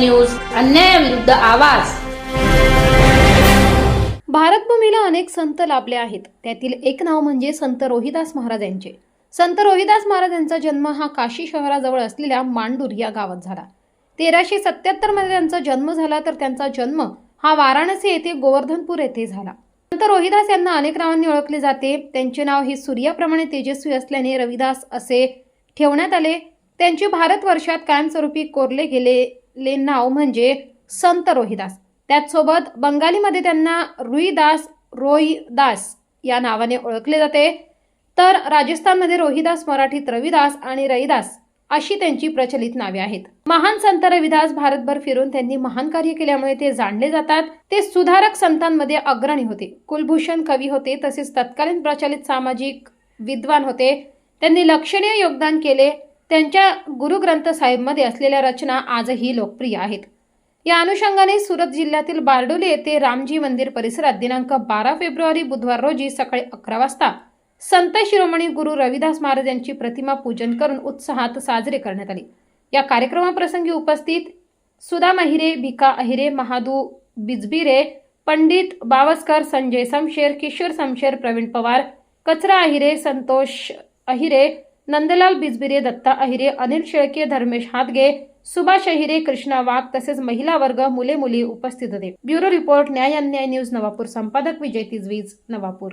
विरुद्ध आवाज. भारतभूमीला अनेक संत लाभले आहेत. त्यातील एक नाव म्हणजे संत रोहिदास महाराज यांचे. संत रोहिदास महाराज यांचा जन्म हा काशी शहराजवळ असलेल्या मांडूर या गावात झाला. तेराशे सत्याहत्तरमध्ये त्यांचा जन्म झाला तर त्यांचा जन्म हा वाराणसी येथे गोवर्धनपूर येथे झाला. संत रोहिदास यांना अनेक नावांनी ओळखले जाते. त्यांचे नाव हे सूर्याप्रमाणे तेजस्वी असल्याने रविदास असे ठेवण्यात आले. त्यांचे भारतवर्षात कायमस्वरूपी कोरले गेले. ले नाव म्हणजे संत रोहिदास. त्याचसोबत बंगालीमध्ये त्यांना रुईदास रोईदास या नावाने ओळखले जाते. तर राजस्थानमध्ये रोहिदास मराठीत रविदास आणि रईदास अशी त्यांची प्रचलित नावे आहेत. महान संत रविदास भारतभर फिरून त्यांनी महान कार्य केल्यामुळे ते जाणले जातात. ते सुधारक संतांमध्ये अग्रणी होते. कुलभूषण कवी होते तसेच तत्कालीन प्रचलित सामाजिक विद्वान होते. त्यांनी लक्षणीय योगदान केले. त्यांच्या गुरुग्रंथ साहेबमध्ये असलेल्या रचना आजही लोकप्रिय आहेत. या अनुषंगाने सुरत जिल्ह्यातील बारडोली येथे रामजी मंदिर परिसरात दिनांक बारा फेब्रुवारी बुधवार रोजी सकाळी अकरा वाजता संत शिरोमणी गुरु रविदास महाराज यांची प्रतिमा पूजन करून उत्साहात साजरे करण्यात आले. या कार्यक्रमाप्रसंगी उपस्थित सुधा महिरे भिका अहिरे महादू बिजबिरे पंडित बावस्कर संजय समशेर किशोर समशेर प्रवीण पवार कचरा अहिरे संतोष अहिरे नंदलाल बिजबिरे दत्ता अहिरे अनिल शेळके धर्मेश हातगे सुभाष अहिरे कृष्णा वाघ तसेच महिला वर्ग मुले मुली उपस्थित होते. ब्युरो रिपोर्ट न्याय अन्याय न्यूज नवापूर संपादक विजय तिजवीज नवापूर.